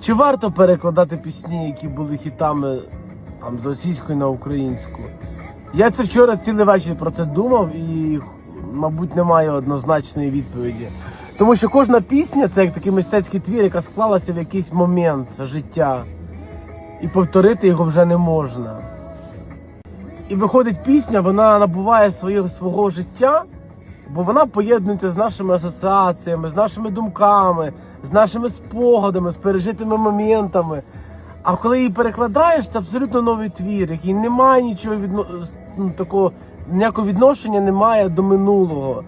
Чи варто перекладати пісні, які були хітами там, з російської на українську? Я це вчора цілий вечір про це думав і, мабуть, немає однозначної відповіді. Тому що кожна пісня це як такий мистецький твір, яка склалася в якийсь момент життя. І повторити його вже не можна. І виходить пісня, вона набуває свого життя, бо вона поєднується з нашими асоціаціями, з нашими думками, з нашими спогадами, з пережитими моментами. А коли її перекладаєш, це абсолютно новий твір, який не має нічого відно... ну, такого, ніякого відношення немає до минулого.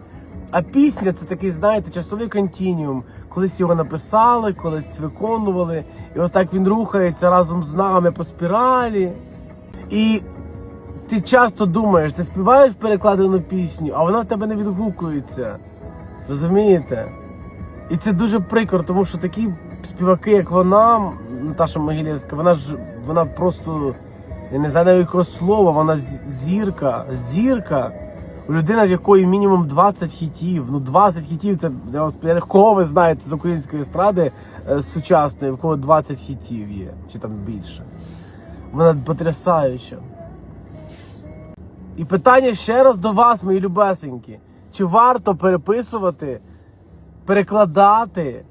А пісня це такий, знаєте, часовий континіум. Колись його написали, колись виконували, і отак він рухається разом з нами по спіралі. І ти часто думаєш, ти співаєш перекладену пісню, а вона в тебе не відгукується. Розумієте? І це дуже прикро, тому що такі співаки, як вона, Наташа Могилєвська, вона ж вона просто, я не знаю якого слова, вона зірка, зірка. Людина, в якої мінімум 20 хітів. Ну 20 хітів це я вас кого ви знаєте з української естради е, сучасної, в кого 20 хітів є, чи там більше. Вона потрясаюча. І питання ще раз до вас, мої любесенькі. Чи варто переписувати, перекладати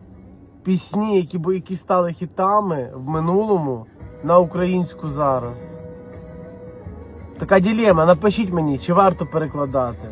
пісні, які, які стали хітами в минулому на українську зараз? Така ділема. Напишіть мені, чи варто перекладати.